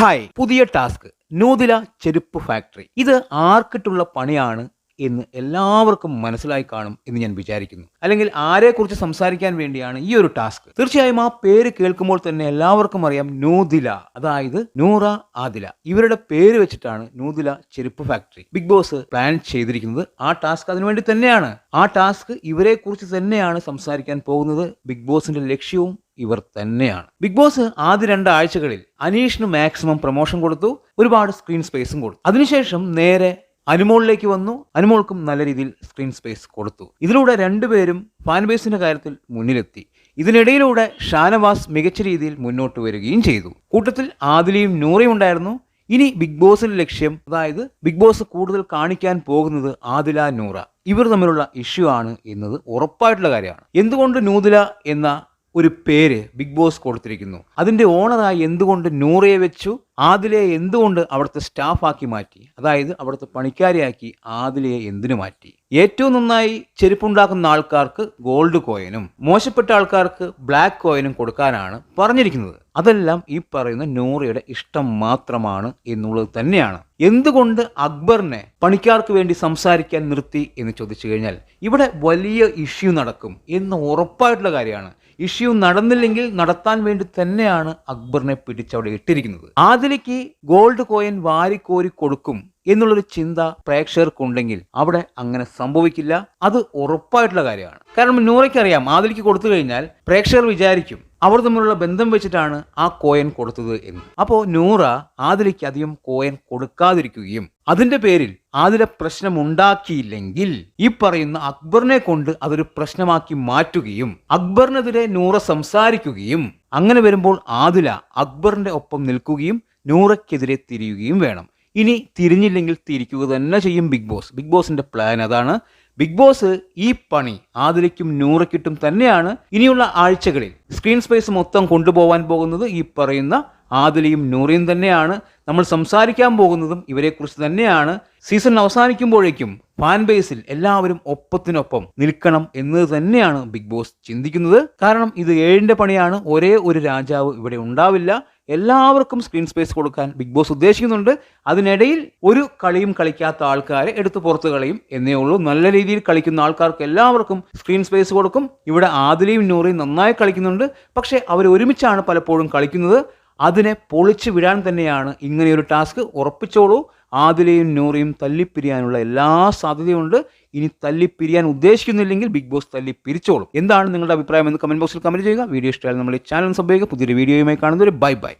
Hi പുതിയ task. നൂതില ചെരുപ്പ് factory. ഇത് ആർക്കിട്ടുള്ള പണിയാണ് എന്ന് എല്ലാവർക്കും മനസ്സിലായി കാണും എന്ന് ഞാൻ വിചാരിക്കുന്നു. അല്ലെങ്കിൽ ആരെക്കുറിച്ച് സംസാരിക്കാൻ വേണ്ടിയാണ് ഈ ഒരു ടാസ്ക്. തീർച്ചയായും ആ പേര് കേൾക്കുമ്പോൾ തന്നെ എല്ലാവർക്കും അറിയാം നൂതില. അതായത് നൂറ ആദില ഇവരുടെ പേര് വെച്ചിട്ടാണ് നൂതില ചെരുപ്പ് ഫാക്ടറി. ബിഗ് ബോസ് പ്ലാൻ ചെയ്തിരിക്കുന്നത് ആ ടാസ്ക് അതിനുവേണ്ടി തന്നെയാണ്. ആ ടാസ്ക് ഇവരെക്കുറിച്ച് തന്നെയാണ് സംസാരിക്കാൻ പോകുന്നത് ബിഗ് ബോസിന്റെ ലക്ഷ്യവും ഇവർ തന്നെയാണ്. ബിഗ് ബോസ് ആദ്യ രണ്ടാഴ്ചകളിൽ അനീഷിന് മാക്സിമം പ്രൊമോഷൻ കൊടുത്തു ഒരുപാട് സ്ക്രീൻ സ്പേസും കൊടുത്തു. അതിനുശേഷം നേരെ അനുമോളിലേക്ക് വന്നു അനുമോൾക്കും നല്ല രീതിയിൽ സ്ക്രീൻ സ്പേസ് കൊടുത്തു. ഇതിലൂടെ രണ്ടുപേരും ഫാൻ ബേസിന്റെ കാര്യത്തിൽ മുന്നിലെത്തി. ഇതിനിടയിലൂടെ ഷാനവാസ് മികച്ച രീതിയിൽ മുന്നോട്ട് വരികയും ചെയ്തു. കൂട്ടത്തിൽ ആദിലയും നൂറയും ഉണ്ടായിരുന്നു. ഇനി ബിഗ് ബോസിന്റെ ലക്ഷ്യം അതായത് ബിഗ് ബോസ് കൂടുതൽ കാണിക്കാൻ പോകുന്നത് ആദില നൂറ. ഇവർ തമ്മിലുള്ള ഇഷ്യൂ ആണ് എന്നത് ഉറപ്പായിട്ടുള്ള കാര്യമാണ്. എന്തുകൊണ്ട് നൂതില എന്ന ഒരു പേര് ബിഗ് ബോസ് കൊടുത്തിരിക്കുന്നു. അതിന്റെ ഓണറായി എന്തുകൊണ്ട് നൂറയെ വെച്ചു? ആദിലയെ എന്തുകൊണ്ട് അവിടുത്തെ സ്റ്റാഫാക്കി മാറ്റി? അതായത് അവിടുത്തെ പണിക്കാരിയാക്കി ആദിലയെ എന്തിനു മാറ്റി? ഏറ്റവും നന്നായി ചെരുപ്പുണ്ടാക്കുന്ന ആൾക്കാർക്ക് ഗോൾഡ് കോയിനും മോശപ്പെട്ട ആൾക്കാർക്ക് ബ്ലാക്ക് കോയിനും കൊടുക്കാനാണ് പറഞ്ഞിരിക്കുന്നത്. അതെല്ലാം ഈ പറയുന്ന നൂറയുടെ ഇഷ്ടം മാത്രമാണ് എന്നുള്ളത് തന്നെയാണ്. എന്തുകൊണ്ട് അക്ബറിനെ പണിക്കാർക്ക് വേണ്ടി സംസാരിക്കാൻ നിർത്തി എന്ന് ചോദിച്ചു കഴിഞ്ഞാൽ ഇവിടെ വലിയ ഇഷ്യൂ നടക്കും എന്ന് ഉറപ്പായിട്ടുള്ള കാര്യമാണ്. ഇഷ്യൂ നടന്നില്ലെങ്കിൽ നടത്താൻ വേണ്ടി തന്നെയാണ് അക്ബറിനെ പിടിച്ചവിടെ ഇട്ടിരിക്കുന്നത്. ആദിലിക്ക് ഗോൾഡ് കോയിൻ വാരിക്കോരി കൊടുക്കും എന്നുള്ളൊരു ചിന്ത പ്രേക്ഷകർക്കുണ്ടെങ്കിൽ അവിടെ അങ്ങനെ സംഭവിക്കില്ല. അത് ഉറപ്പായിട്ടുള്ള കാര്യമാണ്. കാരണം നൂറയ്ക്ക് അറിയാം ആദിലിക്ക് കൊടുത്തു കഴിഞ്ഞാൽ പ്രേക്ഷകർ വിചാരിക്കും അവർ തമ്മിലുള്ള ബന്ധം വെച്ചിട്ടാണ് ആ കോയൻ കൊടുത്തത് എന്ന്. അപ്പോൾ നൂറ ആദിലേക്ക് അധികം കോയൻ കൊടുക്കാതിരിക്കുകയും അതിന്റെ പേരിൽ ആദില പ്രശ്നം ഉണ്ടാക്കിയില്ലെങ്കിൽ ഈ പറയുന്ന അക്ബറിനെ കൊണ്ട് അതൊരു പ്രശ്നമാക്കി മാറ്റുകയും അക്ബറിനെതിരെ നൂറ സംസാരിക്കുകയും അങ്ങനെ വരുമ്പോൾ ആദില അക്ബറിന്റെ ഒപ്പം നിൽക്കുകയും നൂറയ്ക്കെതിരെ തിരിയുകയും വേണം. ഇനി തിരിഞ്ഞില്ലെങ്കിൽ തിരിക്കുക തന്നെ ചെയ്യും ബിഗ് ബോസ് ബിഗ് ബോസിന്റെ പ്ലാൻ അതാണ്. ബിഗ് ബോസ് ഈ പണി ആദരിക്കും നൂറയ്ക്കിട്ടും തന്നെയാണ് ഇനിയുള്ള ആഴ്ചകളിൽ. സ്ക്രീൻ സ്പേസ് മൊത്തം കൊണ്ടുപോകാൻ പോകുന്നത് ഈ പറയുന്ന ആദിലയും നൂറയും തന്നെയാണ്. നമ്മൾ സംസാരിക്കാൻ പോകുന്നതും ഇവരെക്കുറിച്ച് തന്നെയാണ്. സീസൺ അവസാനിക്കുമ്പോഴേക്കും ഫാൻ ബേസിൽ എല്ലാവരും ഒപ്പത്തിനൊപ്പം നിൽക്കണം എന്നത് തന്നെയാണ് ബിഗ് ബോസ് ചിന്തിക്കുന്നത്. കാരണം ഇത് ഏഴിന്റെ പണിയാണ്. ഒരേ ഒരു രാജാവ് ഇവിടെ ഉണ്ടാവില്ല. എല്ലാവർക്കും സ്ക്രീൻ സ്പേസ് കൊടുക്കാൻ ബിഗ് ബോസ് ഉദ്ദേശിക്കുന്നുണ്ട്. അതിനിടയിൽ ഒരു കളിയും കളിക്കാത്ത ആൾക്കാരെ എടുത്തു പുറത്ത് കളയും എന്നേ ഉള്ളൂ. നല്ല രീതിയിൽ കളിക്കുന്ന ആൾക്കാർക്ക് എല്ലാവർക്കും സ്ക്രീൻ സ്പേസ് കൊടുക്കും. ഇവിടെ ആദിലയും നൂറയും നന്നായി കളിക്കുന്നുണ്ട്. പക്ഷേ അവർ ഒരുമിച്ചാണ് പലപ്പോഴും കളിക്കുന്നത്. അതിനെ പൊളിച്ചു വിടാൻ തന്നെയാണ് ഇങ്ങനെയൊരു ടാസ്ക്. ഉറപ്പിച്ചോളൂ. ആദിലയും നൂറയും തല്ലിപ്പിരിയാനുള്ള എല്ലാ സാധ്യതയുണ്ട്. ഇനി തല്ലിപ്പിരിയാൻ ഉദ്ദേശിക്കുന്നില്ലെങ്കിൽ ബിഗ് ബോസ് തല്ലി പിരിച്ചോളും എന്താണ് നിങ്ങളുടെ അഭിപ്രായം എന്ന് കമന്റ് ബോക്സിൽ കമന്റ് ചെയ്യുക. വീഡിയോ ഇഷ്ടമായാലും നമ്മൾ ഈ ചാനൽ സംഭവിക്കുക പുതിയൊരു വീഡിയോയുമായി കാണുന്നവർ ബൈ ബൈ.